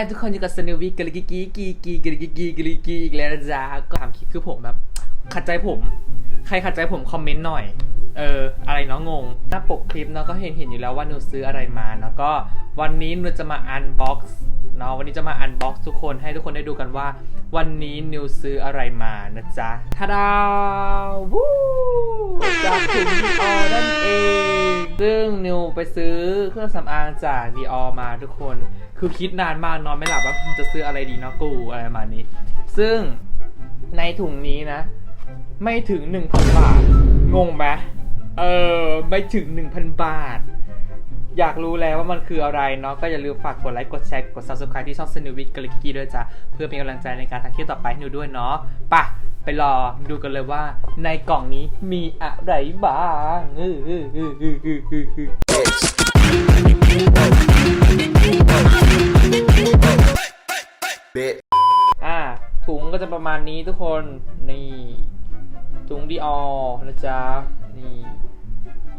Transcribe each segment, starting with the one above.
ายทุกคนอยู่กับสนิวิกกลิกิกีกีกีกลิกิกีกลิกีอีกแล้วนะจ้าก็ทำคลิปคือผมแบบขัดใจผม ใครขัดใจผมคอมเมนต์หน่อย เออ อะไรเนาะงง หน้าปกคลิปเนาะก็เห็นเห็นอยู่แล้วว่าหนูซื้ออะไรมาแล้วก็วันนี้หนูจะมาอันบ็อกซ์เนาะวันนี้จะมาอันบ็อกซ์ทุกคนให้ทุกคนได้ดูกันว่า วันนี้นิวซื้ออะไรมานะจ๊ะทาดาวู้จากถุงดีออนั่นเอง ซึ่งนิวไปซื้อเครื่องสำอางจากดีออมาทุกคน คือคิดนานมากนอนไม่หลับว่าจะซื้ออะไรดีเนาะกูอะไรประมาณนี้ ซึ่งในถุงนี้นะ ไม่ถึง 1,000 บาท งงไหม เออไม่ถึง 1,000 บาท อยากรู้แล้วว่ามันคืออะไรเนาะก็อย่าลืมฝากกดไลค์กดแชร์กด subscribe ที่ช่องสนุวิทกลิกกี้ด้วยจ้ะเพื่อเป็นกำลังใจในการทำคลิปต่อไปให้หนูด้วยเนาะปะไปรอดูกันเลยว่า ในกล่องนี้มีอะไรบ้างอื้ออื้ออื้ออื้ออื้ออื้อ อ่าถุงก็จะประมาณนี้ทุกคน นี่ ถุงดีออนะจ๊ะ นี่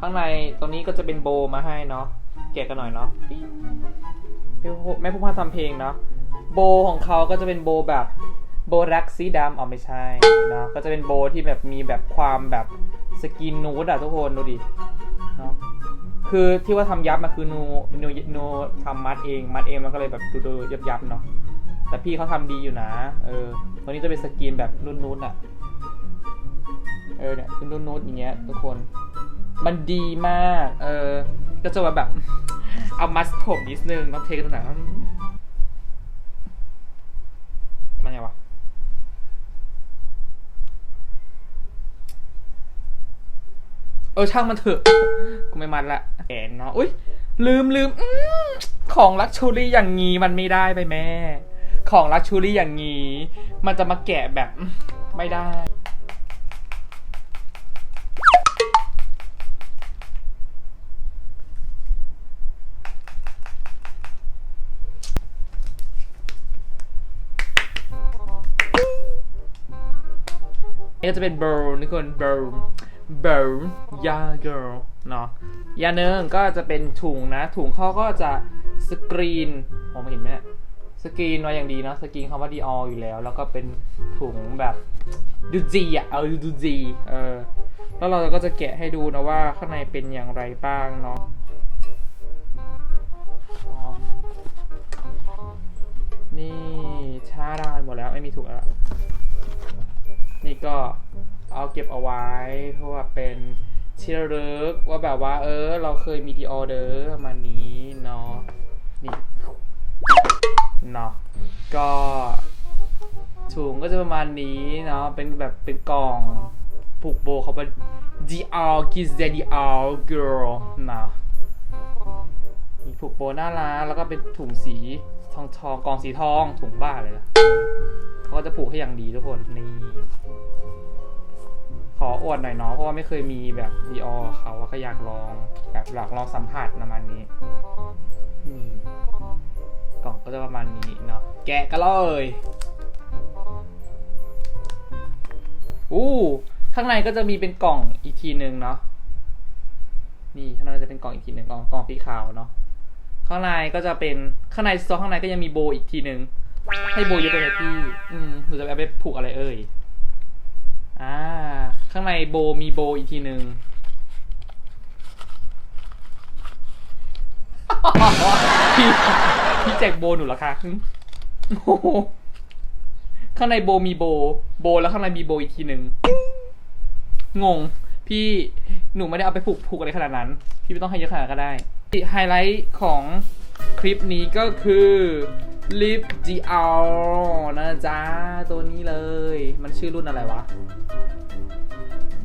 ข้างในตรงนี้ก็จะเป็นโบมาให้เนาะแกะกันหน่อยเนาะแม่ผู้แม่ผู้พาทำเพลงเนาะโบของเขาก็จะเป็นโบแบบโบรักสีดำอ๋อไม่ใช่เนาะก็จะเป็นโบที่แบบมีแบบความแบบสกินนูดอะทุกคนดูดิเนาะคือที่ว่าทำยับมาคือนูนูนูทำมัดเองมัดเองมันก็เลยแบบดูดูยับยับเนาะแต่พี่เขาทำดีอยู่นะเออตัวนี้จะเป็นสกรีนแบบนุ่นๆอะเออเนี่ยเป็นนุ่นๆอย่างเงี้ยทุกคน มันดีมาก เออ ก็จะมาแบบ เอามัสผมนิดนึงต้องเทคตรงไหนมันไงวะเออช่างมันเถอะ กูไม่มันละแกนเนาะ อุ้ยลืมลืมอของลักชูรี่อย่างงี้มันไม่ได้ไปแม่ ของลักชูรี่อย่างงี้ มันจะมาแกะแบบไม่ได้ นี่ก็จะเป็นเบลนี่คนเบลเบลยาเกิลเนาะยาเนึงก็จะเป็นถุงนะ ถุงเขาก็จะสกรีนมองไม่เห็นไหมเนี่ยสกรีนมาอย่างดีเนาะสกรีนคำว่าดีอออยู่แล้ว แล้วก็เป็นถุงแบบดูจีอะเอาดูจีเออแล้วเราก็จะแกะให้ดูนะว่าข้างในเป็นอย่างไรบ้างเนาะนี่ชาดานหมดแล้วไม่มีถุงแล้ว นี่ก็เอาเก็บเอาไว้เพราะว่าเป็นที่ระลึกว่าแบบว่า เออ เราเคยมีดีออเดอร์มานี้เนาะนี่เนาะก็ถุงก็จะประมาณนี้เนาะเป็นแบบเป็นกล่องผูกโบเขาเป็น DR Kids Daddy R Girl นะมีผูกโบน่ารักแล้วก็เป็นถุงสีทองทองกล่องสีทองถุงบ้าเลยละ เขาก็จะผูกให้อย่างดีทุกคนนี่ขออวดหน่อยเนาะเพราะว่าไม่เคยมีแบบดีออเขาก็อยากลองแบบอยากลองสัมผัสประมาณนี้นี่กล่องก็จะประมาณนี้เนาะแกะกันเลยอู้ข้างในก็จะมีเป็นกล่องอีกทีหนึ่งเนาะนี่ข้างในจะเป็นกล่องอีกทีหนึ่งกล่องกล่องสีขาวเนาะข้างในก็จะเป็นข้างในซองข้างในก็ยังมีโบอีกทีหนึ่ง ให้โบเยอะไปเลยพี่อืมหนูจะเอาไปผูกอะไรเอ่ย อ่า ข้างในโบมีโบอีกทีหนึ่งพี่พี่แจกโบหนูเหรอคะหึโอ้โหข้างในโบมีโบ โบแล้วข้างในมีโบอีกทีหนึ่งงง พี่หนูไม่ได้เอาไปผูกผูกอะไรขนาดนั้น พี่ไม่ต้องให้เยอะขนาดนั้นก็ได้ไฮไลท์ของคลิปนี้ก็คือ ลิป GR นะจ๊ะ ตัวนี้เลย มันชื่อรุ่นอะไรวะ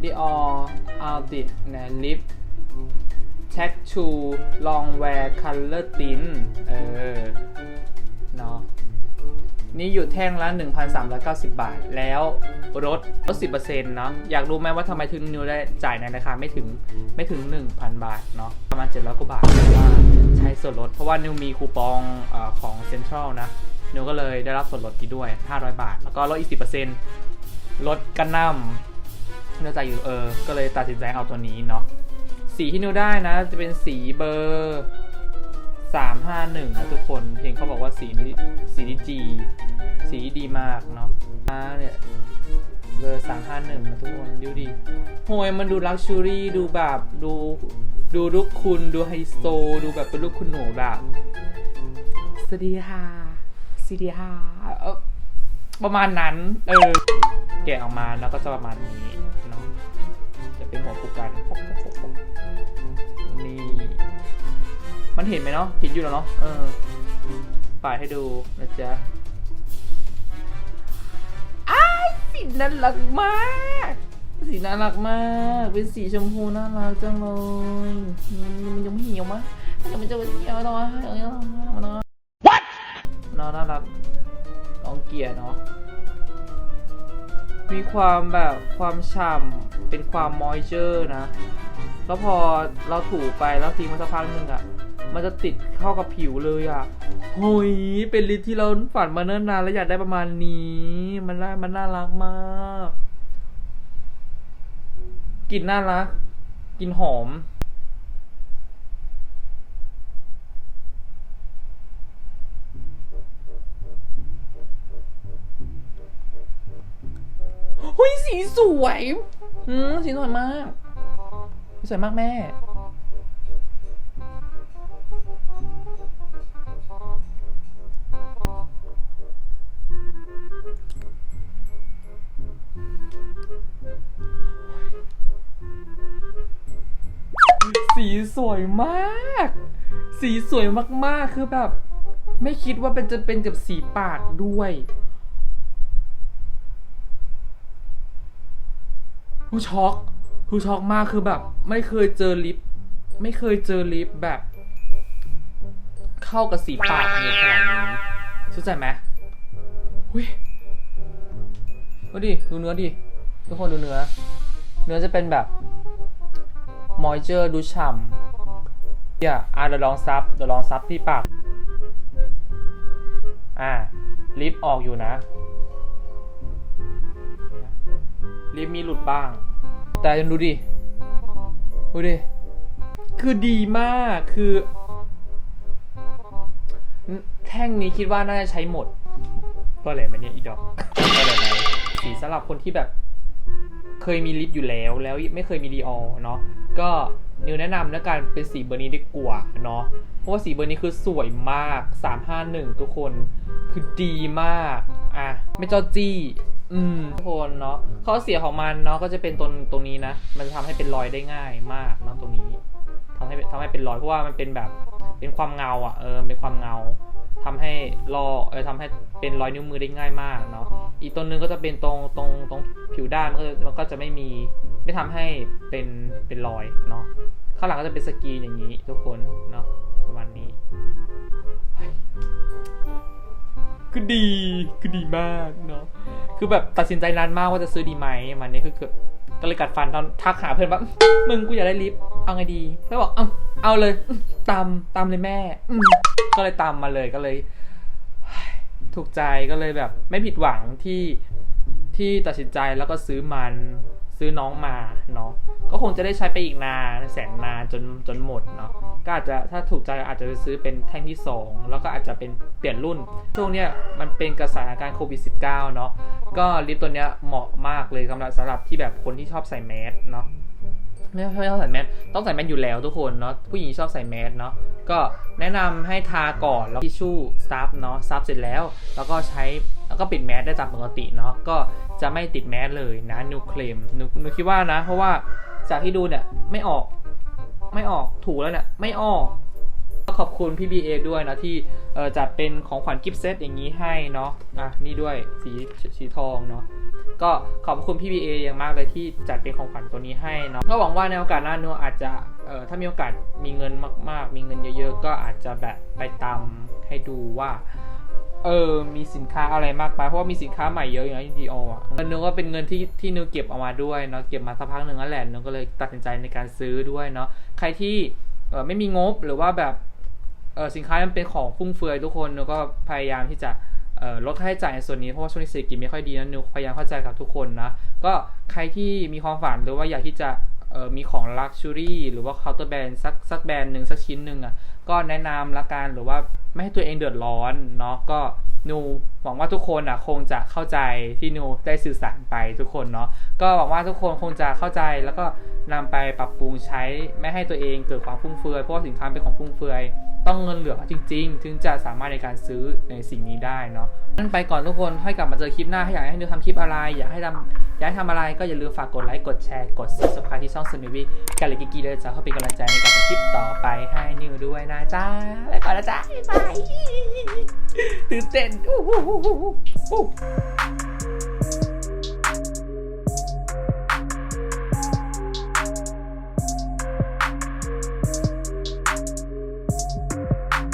Dior Audit นะลิป Tattoo Long Wear Color Tint เออ เนาะนี่อยู่แท่งละ 1,390 บาท แล้วลดลด10%เนาะอยากรู้ไหมว่าทำไมถึงนิวได้จ่ายในราคาไม่ถึงไม่ถึง 1,000 บาทเนาะประมาณ700กว่าบาทว่า ใช้ส่วนลด เพราะว่านิวมีคูปองอของเซ็นทรัลนะนิวก็เลยได้รับส่วนลดอีกด้วย 500 บาท แล้วก็ลดอีก 10%ลดกันน้ำนิวจ่ายอยู่เออ ก็เลยตัดสินใจเอาตัวนี้เนาะสีที่นิวได้นะ จะเป็นสีเบอร์สามห้าหนึ่งนะทุกคนเพลงเขาบอกว่าสีนี้สีนี้จีสีดีมากเนาะอ่าเนี่ยเบอร์สามห้าหนึ่งนะทุกคนดูดิโหยมันดูลักชูรี่ดูแบบดู ดูลูกคุณดูไฮโซ ดูแบบเป็นลูกคุณหนูแบบสวัสดีค่ะสวัสดีค่ะเอ่อประมาณนั้น เออ แกะออกมาแล้วก็จะประมาณนี้เนาะจะเป็นหัวผูกกันปุ๊บปุ๊บปุ๊บปุ๊บนี่มันเห็นไหมเนาะเห็นอยู่แล้วเนาะเออปาดให้ดูนะจ๊ะอ้ายสีน่ารักมาก สีน่ารักมาก เป็นสีชมพูน่ารักจังเลยอืมมันยังไม่เหี่ยวมะมันยังไม่จะเหี่ยวหรอเหี่ยวมันเนาะ What เนาะน่ารักน้องเกียร์เนาะมีความแบบความฉ่ำเป็นความมอยเจอร์นะ แล้วพอเราถูไปแล้วทิ้งมันสักพักหนึ่งอะ่ะ มันจะติดเข้ากับผิวเลยอะ่ะโหยเป็นลิปที่เราฝันมาเนิ่นนานแล้วอยากได้ประมาณนี้ มันได้มันน่ารักมาก กลิ่นน่ารักกลิ่นหอม เฮ้ยสีสวย อืมสีสวยมาก สีสวยมากแม่ สีสวยมาก สีสวยมากๆ คือแบบ ไม่คิดว่าเป็นจะเป็นกับสีปากด้วยผู้ช็อกผู้ช็อกมากคือแบบ ไม่เคยเจอลิปไม่เคยเจอลิปแบบ เข้ากับสีปากเนี่ยขนาดนี้เข้าใจไหมหุ้ยดูดิ ดูเนื้อดิ ทุกคนดูเนื้อ เนื้อจะเป็นแบบ มอยเจอร์ดูฉ่ำเนี่ยอะเดี๋ยวลองซับเดี๋ยวลองซับที่ปาก อ่าลิปออกอยู่นะ ลิปมีหลุดบ้าง แต่ดูดิ ดูดิ คือดีมาก คือ แท่งนี้คิดว่าน่าจะใช้หมดก็เลยมันเนี่ยอีดอกก็เลยไหมสีสำหรับคนที่แบบ เคยมีลิปอยู่แล้ว แล้วไม่เคยมีดีออเนาะ ก็นิวแนะนำแล้วกันเป็นสีเบอร์นี้ดีกว่าเนาะเพราะว่าสีเบอร์นี้คือสวยมาก 351 ทุกคนคือดีมากอะไม่จอจี้อืมทุกคนเนาะข้อเสียของมันเนาะก็จะเป็นตรงตรงนี้นะ มันจะทำให้เป็นรอยได้ง่ายมากเนาะตรงนี้ทำให้ทำให้เป็นรอยเพราะว่ามันเป็นแบบเป็นความเงาอะเออเป็นความเงา ทำให้ลอกเออทำให้เป็นรอยนิ้วมือได้ง่ายมากเนาะอีกตัวหนึ่งก็จะเป็นตรงตรงตรงผิวด้านมันก็มันก็จะไม่มีไม่ทำให้เป็นเป็นรอยเนาะข้างหลังก็จะเป็นสกรีนอย่างนี้ทุกคนเนาะประมาณนี้คือดีคือดีมากเนาะคือแบบตัดสินใจนานมากว่าจะซื้อดีไหมมันนี่คือเกือบก็เลยกัดฟันตอนทักหาเพื่อนว่ามึงกูอยากได้ลิฟต์เอาไงดีเพื่อนบอกเอาเอาเลยตามตามเลยแม่อื ก็เลยตามมาเลยก็เลย ถูกใจก็เลยแบบ ไม่ผิดหวังที่ที่ตัดสินใจแล้วก็ซื้อมันซื้อน้องมาเนาะก็คงจะได้ใช้ไปอีกนานแสนนานจนจนหมดเนาะก็อาจจะถ้าถูกใจอาจจะไปซื้อเป็นแท่งที่ 2 แล้วก็อาจจะเป็นเปลี่ยนรุ่นช่วงเนี้ยมันเป็นกระสถาการโควิด -19 เนาะก็ลิปตัวเนี้ยเหมาะมากเลยสำหรับสำหรับที่แบบคนที่ชอบใส่แมสเนาะ ไม่ไม่ต้องใส่แมสต้องใส่แมสอยู่แล้วทุกคนเนาะผู้หญิงชอบใส่แมสเนาะก็แนะนำให้ทาก่อนแล้วทิชชู่ซับเนาะซับเสร็จแล้ว แล้วก็ใช้แล้วก็ปิดแมสได้ตามปกติเนาะก็จะไม่ติดแมสเลยนะนูเคลมนูนูคิดว่านะ เพราะว่าจากที่ดูเนี่ยไม่ออกไม่ออกถูกแล้วเนี่ยไม่ออกก็ขอบคุณพี่บีเอด้วยนะที่ เออจัดเป็นของขวัญกิฟต์เซตอย่างนี้ให้เนาะอะนี่ด้วยสีสีทองเนาะก็ขอบคุณพี่บีเออย่างมากเลยที่จัดเป็นของขวัญตัวนี้ให้เนาะก็หวังว่าในโอกาสหน้าเนูอาจจะเออถ้ามีโอกาสมีเงินมาก ๆ มีเงินเยอะ ๆ ก็อาจจะแบบไปตามให้ดูว่าเออ มีสินค้าอะไรมากมายเพราะว่ามีสินค้าใหม่เยอะอย่างดีโออะเนนึกว่าเป็นเงินที่ที่นิวเก็บเอามาด้วยเนาะ เก็บมาสักพักหนึ่งแล้วแหละนิวก็เลยตัดสินใจในการซื้อด้วยเนาะ ใครที่เออไม่มีงบหรือว่าแบบ สินค้ามันเป็นของฟุ่มเฟือยทุกคนนิวก็พยายามที่จะลดค่าใช้จ่ายในส่วนนี้เพราะว่าช่วงนี้เศรษฐกิจไม่ค่อยดีนะนิวพยายามเข้าใจกับทุกคนนะก็ใครที่มีความฝันหรือว่าอยากที่จะมีของลักชัวรี่หรือว่าเคาน์เตอร์แบรนด์สักสักแบรนด์หนึ่งสักชิ้นหนึ่งอะก็แนะนำละกันหรือว่าไม่ให้ตัวเองเดือดร้อนเนาะก็นูหวังว่าทุกคนอะคงจะเข้าใจที่นูได้สื่อสารไปทุกคนเนาะก็หวังว่าทุกคนคงจะเข้าใจแล้วก็นำไปปรับปรุงใช้ไม่ให้ตัวเองเกิดความฟุ่มเฟือยเพราะว่าสินค้าเป็นของฟุ่มเฟือย ต้องเงินเหลือจริง ๆ ถึงจะสามารถในการซื้อในสิ่งนี้ได้เนาะนั่นไปก่อนทุกคนให้กลับมาเจอคลิปหน้าให้อยากให้นิวทำคลิปอะไร อยากให้ทำอยากให้ทำอะไรก็อย่าลืมฝากกดไลค์กดแชร์กด subscribe ที่ช่องสมิวิกันเลยกิกีเลยจ้าเพื่อเป็นกำลังใจในการทำคลิปต่อไปให้นิวด้วยนะจ้าไปก่อนนะจ้าบ๊ายบายตื่นเต้นอู้หูหูหูหู